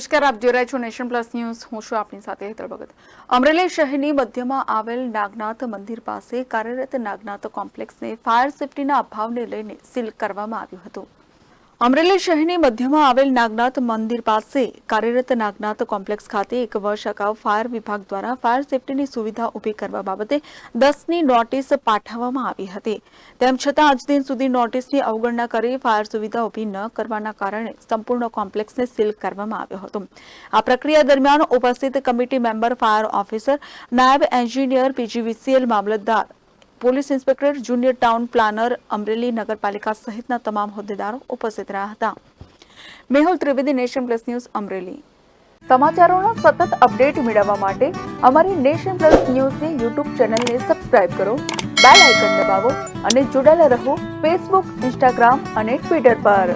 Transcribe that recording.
નમસ્કાર, આપ જોઈ રહ્યા છો નેશન પ્લસ ન્યૂઝ. હું છું આપની સાથે હેતર ભગત. અમરેલી શહેરની મધ્યમાં આવેલ નાગનાથ મંદિર પાસે કાર્યરત નાગનાથ કોમ્પ્લેક્સને ફાયર સેફટીના અભાવને લઈને સીલ કરવામાં આવ્યું હતું. અમરેલી શહેરની મધ્યમાં આવેલ નાગનાથ મંદિર પાસે કાર્યરત નાગનાથ કોમ્પ્લેક્સ ખાતે એક વર્ષ અગાઉ ફાયર વિભાગ દ્વારા ફાયર સેફટીની સુવિધા ઊભી કરવા બાબતે દસની નોટિસ પાઠવવામાં આવી હતી. તેમ છતાં આજ દિન સુધી નોટિસની અવગણના કરી ફાયર સુવિધા ઊભી ન કરવાના કારણે સંપૂર્ણ કોમ્પ્લેક્સને સીલ કરવામાં આવ્યો હતો. આ પ્રક્રિયા દરમિયાન ઉપસ્થિત કમિટી મેમ્બર ફાયર ઓફિસર, નાયબ એન્જિનિયર, પીજીવીસીએલ મામલતદાર police inspector, junior town planner Amreli નગરપાલિકા સહિતના તમામ હોદ્દેદારો ઉપસ્થિત રહ્યા હતા. Mehul Trivedi, nation plus news, Amreli. સમાચારોના સતત અપડેટ મેળવવા માટે અમારી નેશન પ્લસ ન્યૂઝની યુટ્યુબ ચેનલને સબસ્ક્રાઇબ કરો, બેલ આઇકન દબાવો અને જોડાયેલા રહો ફેસબુક, ઇન્સ્ટાગ્રામ અને ટ્વિટર પર.